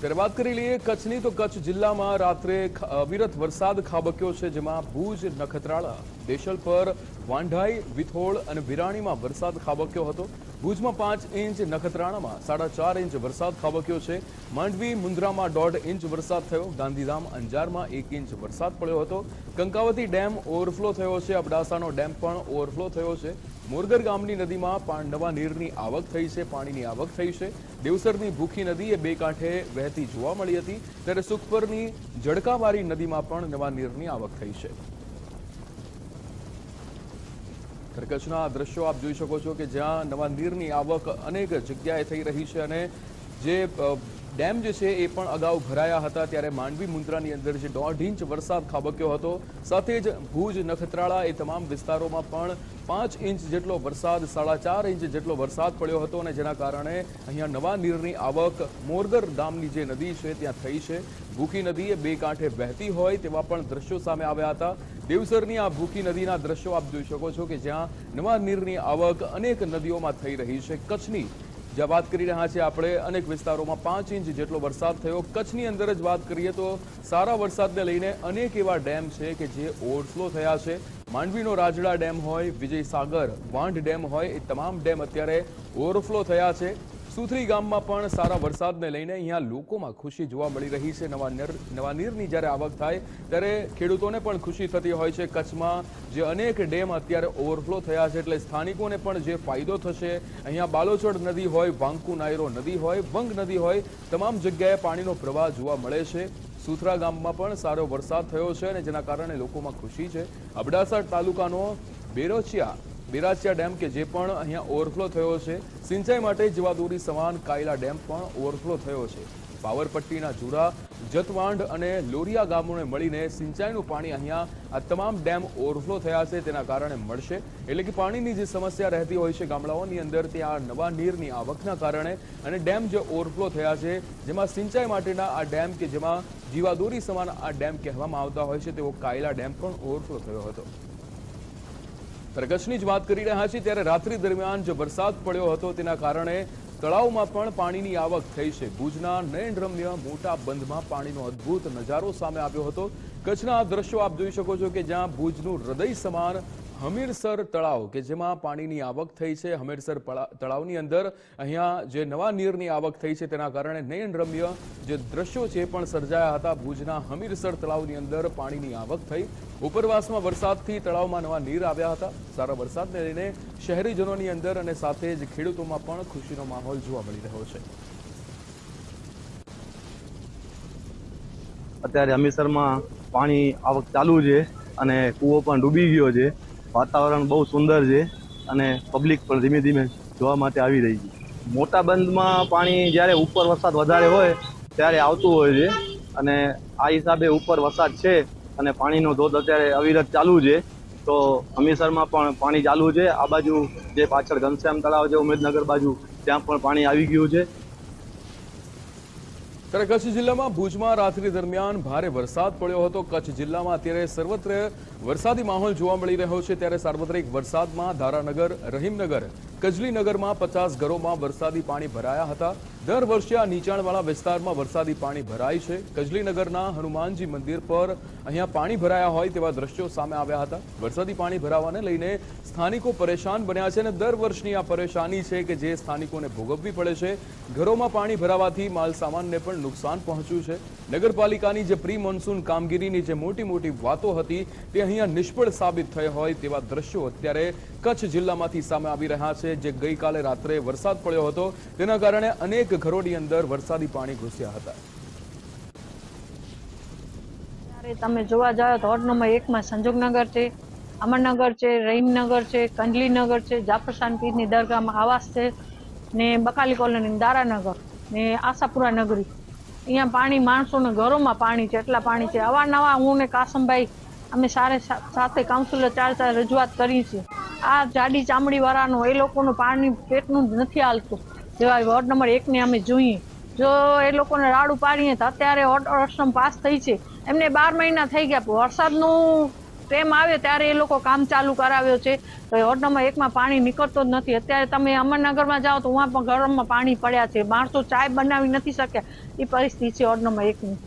ત્યારે વાત કરી લઈએ કચ્છની. તો કચ્છ જિલ્લામાં રાત્રે અવિરત વરસાદ ખાબક્યો છે, જેમાં ભુજ નખત્રાળા દેશલ પર વાંઢાઈ, વિથોળ અને વિરાણીમાં વરસાદ ખાબક્યો હતો. ભુજમાં પાંચ ઇંચ, નખત્રાણામાં સાડા ચાર ઇંચ વરસાદ ખાબક્યો છે. માંડવી મુન્દ્રામાં દોઢ ઇંચ વરસાદ થયો. ગાંધીધામ, અંજારમાં એક ઇંચ વરસાદ પડ્યો હતો. કંકાવતી ડેમ ઓવરફ્લો થયો છે. અબડાસાનો ડેમ પણ ઓવરફ્લો થયો છે. મોરગર ગામની નદીમાં પણ નવા નીરની આવક થઈ છે, પાણીની આવક થઈ છે. દેવસરની ભૂખી નદી એ બે કાંઠે વહેતી જોવા મળી હતી, ત્યારે સુખપરની જડકાવારી નદીમાં પણ નવા નીરની આવક થઈ છે. ત્યારે કચ્છના દ્રશ્યો આપ જોઈ શકો છો કે જ્યાં નવા નીરની આવક અનેક જગ્યાએ થઈ રહી છે અને જે ડેમ જે છે એ પણ અગાઉ ભરાયા હતા ત્યારે માંડવી મુન્દ્રાની અંદર જે દોઢ ઇંચ વરસાદ ખાબક્યો હતો. સાથે જ ભુજ નખત્રાળા એ તમામ વિસ્તારોમાં પણ પાંચ ઇંચ જેટલો વરસાદ, સાડા ચાર ઇંચ જેટલો વરસાદ પડ્યો હતો અને જેના કારણે અહીંયા નવા નીરની આવક મોરગર ગામની જે નદી છે ત્યાં થઈ છે. ભૂખી નદી એ બે કાંઠે વહેતી હોય તેવા પણ દ્રશ્યો સામે આવ્યા હતા. દેવસરની આ ભૂખી નદીના દ્રશ્યો આપ જોઈ શકો છો કે જ્યાં નવા નીરની આવક અનેક નદીઓમાં થઈ રહી છે. કચ્છની જ્યાં વાત કરી રહ્યા છીએ આપણે, અનેક વિસ્તારોમાં પાંચ ઇંચ જેટલો વરસાદ થયો. કચ્છની અંદર જ વાત કરીએ તો સારા વરસાદને લઈને અનેક એવા ડેમ છે કે જે ઓવરફ્લો થયા છે. માંડવીનો રાજડા ડેમ હોય વિજય સાગર વાંઢ ડેમ હોય, એ તમામ ડેમ અત્યારે ઓવરફ્લો થયા છે. સુથરી ગામમાં પણ સારા વરસાદને લઈને અહીંયા લોકોમાં ખુશી જોવા મળી રહી છે. નવા નવા નીરની જ્યારે આવક થાય ત્યારે ખેડૂતોને પણ ખુશી થતી હોય છે. કચ્છમાં જે અનેક ડેમ અત્યારે ઓવરફ્લો થયા છે એટલે સ્થાનિકોને પણ જે ફાયદો થશે, અહીંયા બાલોચડ નદી હોય, વાંકુ નાયરો નદી હોય, વંગ નદી હોય, તમામ જગ્યાએ પાણીનો પ્રવાહ જોવા મળે છે. સુથરા ગામમાં પણ સારો વરસાદ થયો છે અને જેના કારણે લોકોમાં ખુશી છે. અબડાસા તાલુકાનો બેરોચિયા બેરાચિયા ડેમ કે જે પણ અહીંયા ઓવરફ્લો થયો છે, સિંચાઈ માટે જીવાદોરી સમાન કાયલા ડેમ પણ ઓવરફ્લો થયો છે. પાવરપટ્ટીના જુરા જતવાંડ અને લોરિયા ગામોને મળીને સિંચાઈનું પાણી અહીંયા આ તમામ ડેમ ઓવરફ્લો થયા છે, તેના કારણે મળશે. એટલે કે પાણીની જે સમસ્યા રહેતી હોય છે ગામડાઓની અંદર ત્યાં નવા નીરની આવકના કારણે અને ડેમ જે ઓવરફ્લો થયા છે, જેમાં સિંચાઈ માટેના આ ડેમ કે જેમાં જીવાદોરી સમાન આ ડેમ કહેવામાં આવતા હોય છે, તેવો કાયલા ડેમ પણ ઓવરફ્લો થયો હતો. કચ્છની જ વાત કરી રહ્યા છીએ. ત્યારે રાત્રિ દરમિયાન જે વરસાદ પડ્યો હતો, તેના કારણે તળાવમાં પણ પાણીની આવક થઈ છે. ભુજના નયનરમ્ય મોટા બંધમાં પાણીનો અદ્ભુત નજારો સામે આવ્યો હતો. કચ્છના આ દ્રશ્યો આપ જોઈ શકો છો કે જ્યાં ભુજનું હૃદય સમાન હમીરસર તળાવ, કે જેમાં પાણીની આવક થઈ છે. હમીરસર તળાવની અંદર અહીંયા જે નવા નીરની આવક થઈ છે, તેના કારણે નયનરમ્ય જે દ્રશ્યો છે પણ સર્જાયા હતા. ભુજના હમીરસર તળાવની અંદર પાણીની આવક થઈ. ઉપરવાસમાં વરસાદથી તળાવમાં નવા નીર આવ્યા હતા. સારા વરસાદને લઈને શહેરીજનોની અંદર અને સાથે જ ખેડૂતોમાં પણ ખુશીનો માહોલ જોવા મળી રહ્યો છે. અત્યારે હમીરસરમાં પાણી આવક ચાલુ છે અને કૂવો પણ ડૂબી ગયો છે. વાતાવરણ બહુ સુંદર છે અને પબ્લિક પણ ધીમે ધીમે જોવા માટે આવી રહી છે. મોટા બંધમાં પાણી જ્યારે ઉપર વરસાદ વધારે હોય ત્યારે આવતું હોય છે અને આ હિસાબે ઉપર વરસાદ છે અને પાણીનો ધોધ અત્યારે અવિરત ચાલુ છે, તો હમીરસરમાં પણ પાણી ચાલુ છે. આ બાજુ જે પાછળ ઘનશ્યામ તળાવ છે, ઉમેદનગર બાજુ, ત્યાં પણ પાણી આવી ગયું છે. ત્યારે કચ્છ જિલ્લામાં ભુજમાં રાત્રિ દરમિયાન ભારે વરસાદ પડ્યો હતો. કચ્છ જિલ્લામાં અત્યારે સર્વત્ર વરસાદી માહોલ જોવા મળી રહ્યો છે. ત્યારે સાર્વત્રિક વરસાદમાં ધારાનગર, રહીમનગર કજલીનગરમાં પચાસ ઘરોમાં વરસાદી પાણી ભરાયા હતા. દર વર્ષે આ નીચાણવાળા વિસ્તારમાં વરસાદી પાણી ભરાય છે. કજલીનગરના હનુમાનજી મંદિર પર અહીંયા પાણી ભરાયા હોય તેવા દ્રશ્યો સામે આવ્યા હતા. વરસાદી પાણી ભરાવાને લઈને સ્થાનિકો પરેશાન બન્યા છે અને દર વર્ષની આ પરેશાની છે કે જે સ્થાનિકોને ભોગવવી પડે છે. ઘરોમાં પાણી ભરાવાથી માલ સામાનને પણ નુકસાન પહોંચ્યું છે. નગરપાલિકાની જે પ્રી મોન્સૂન કામગીરીની જે મોટી મોટી વાતો હતી તે અહીંયા નિષ્ફળ સાબિત થઈ હોય તેવા દ્રશ્યો અત્યારે કચ્છ જિલ્લામાંથી સામે આવી રહ્યા છે. જે ગઈકાલે રાત્રે વરસાદ પડ્યો હતો, તેના કારણે અનેક ઘરોની અંદર વરસાદી પાણી ઘૂસ્યા હતા. તમે જોવા જાઓ તો વોર્ડ નંબર એકમાં સંજોગનગર છે, અમરનગર છે, રહીમનગર છે, કંડલીનગર છે જાફરશાન પીરની દરગાહમાં આવાસ છે, ને બકાલી કોલોની, દારાનગર, ને આશાપુરા નગરી. અહીંયા પાણી માણસોને ઘરોમાં પાણી છે, એટલા પાણી છે. અવારનવાર હું ને કાસમભાઈ, અમે સારે સાથે કાઉન્સિલર ચાર ચાર રજૂઆત કરી છે. આ જાડી ચામડી વાળાનું, એ લોકોનું પાણી પેટનું જ નથી હાલતું. જેવા વોર્ડ નંબર એકને અમે જોઈએ. જો એ લોકોને રાડું પાડીએ તો અત્યારે ઓર્ડર પાસ થઈ છે. એમને બાર મહિના થઈ ગયા. વરસાદનું ટેમ આવે ત્યારે એ લોકો કામ ચાલુ કરાવ્યો છે. તો વોર્ડ નંબર એકમાં પાણી નીકળતો જ નથી. અત્યારે તમે અમરનગરમાં જાઓ તો ત્યાં પણ ગરમમાં પાણી પડ્યા છે. માણસો ચાય બનાવી નથી શક્યા. એ પરિસ્થિતિ છે વોર્ડ નંબર એકની.